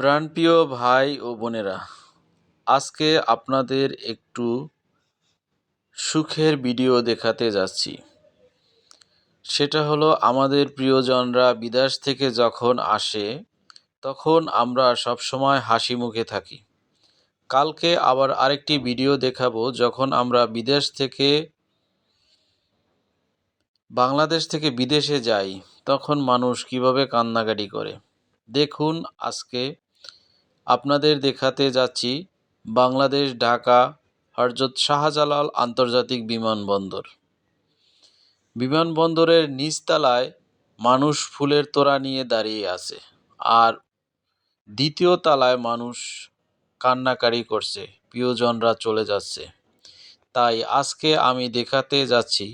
প্রাণপ্রিয় ভাই ও বোনেরা, আজকে আপনাদের একটু সুখের ভিডিও দেখাতে যাচ্ছি। সেটা হলো আমাদের প্রিয়জনরা বিদেশ থেকে যখন আসে, তখন আমরা সবসময় হাসি মুখে থাকি। কালকে আবার আরেকটি ভিডিও দেখাবো যখন আমরা বিদেশ থেকে, বাংলাদেশ থেকে বিদেশে যাই, তখন মানুষ কীভাবে কান্নাকাটি করে। দেখুন আজকে আপনাদের দেখাতে যাচ্ছি বাংলাদেশ, ঢাকা হরজত শাহজালাল আন্তর্জাতিক বিমানবন্দর। বিমানবন্দরের নিচতলায় মানুষ ফুলের তোড়া নিয়ে দাঁড়িয়ে আছে আর দ্বিতীয় তলায় মানুষ কান্নাকারি করছে, প্রিয়জনরা চলে যাচ্ছে। তাই আজকে আমি দেখাতে যাচ্ছি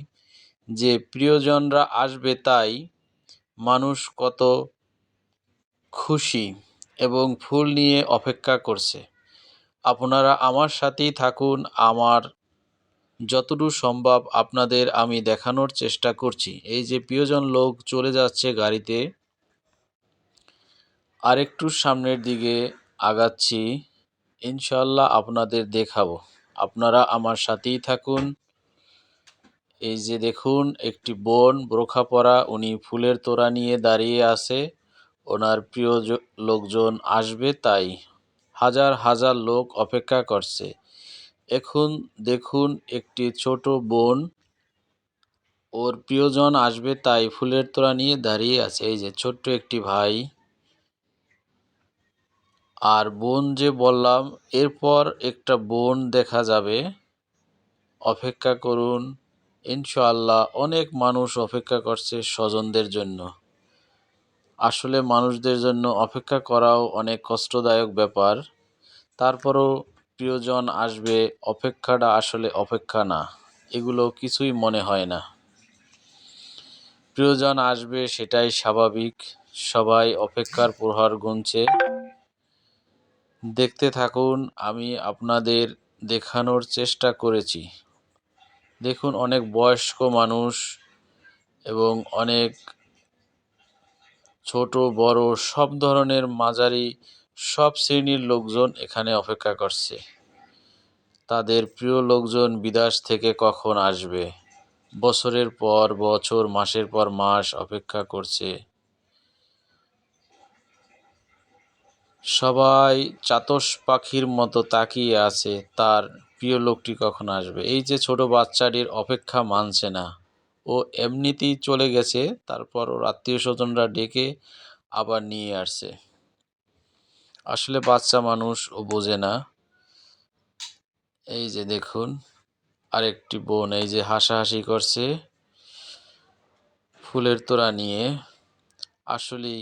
যে প্রিয়জনরা আসবে তাই মানুষ কত খুশি। এবং ফুল নিয়ে অপেক্ষা করছে। আপনারা আমার সাথেই থাকুন, আমার যতটুকু সম্ভব আপনাদের আমি দেখানোর চেষ্টা করছি। এই যে প্রিয়জন লোক চলে যাচ্ছে গাড়িতে, আরেকটু সামনের দিকে আগাচ্ছি ইনশাল্লাহ আপনাদের দেখাবো। আপনারা আমার সাথেই থাকুন। এই যে দেখুন, একটি বোন বোরখা পরা, উনি ফুলের তোড়া নিয়ে দাঁড়িয়ে আছে। ওনার প্রিয় লোকজন আসবে তাই হাজার হাজার লোক অপেক্ষা করছে। এখন দেখুন একটি ছোট বোন, ওর প্রিয়জন আসবে তাই ফুলের তোড়া নিয়ে দাঁড়িয়ে আছে। এই যে ছোট্ট একটি ভাই। আর বোন যে বললাম, এরপর একটা বোন দেখা যাবে। অপেক্ষা করুন। ইনশাআল্লাহ অনেক মানুষ অপেক্ষা করছে স্বজনদের জন্য। আসলে মানুষদের জন্য অপেক্ষা করাও অনেক কষ্টদায়ক ব্যাপার। তারপরও প্রিয়জন আসবে, অপেক্ষাটা আসলে অপেক্ষা না, এগুলো কিছুই মনে হয় না। প্রিয়জন আসবে সেটাই স্বাভাবিক, সবাই অপেক্ষার প্রহার গুনছে। দেখতে থাকুন, আমি আপনাদের দেখানোর চেষ্টা করেছি। দেখুন, অনেক বয়স্ক মানুষ এবং অনেক ছোট, বড়, সব ধরনের মাঝারি, সব শ্রেণির লোকজন এখানে অপেক্ষা করছে। তাদের প্রিয় লোকজন বিদেশ থেকে কখন আসবে? বছরের পর বছর, মাসের পর মাস অপেক্ষা করছে। সবাই চাতস পাখির মতো তাকিয়ে আছে, তার প্রিয় লোকটি কখন আসবে? এই যে ছোট বাচ্চাটির অপেক্ষা মানছে না। ও এমনিতেই চলে গেছে। তারপর ওর আত্মীয় স্বজনরা ডেকে আবার নিয়ে আসছে। আসলে বাচ্চা মানুষ, ও বোঝে না। এই যে দেখুন, আরেকটি বোন, এই যে হাসাহাসি করছে ফুলের তোড়া নিয়ে। আসলেই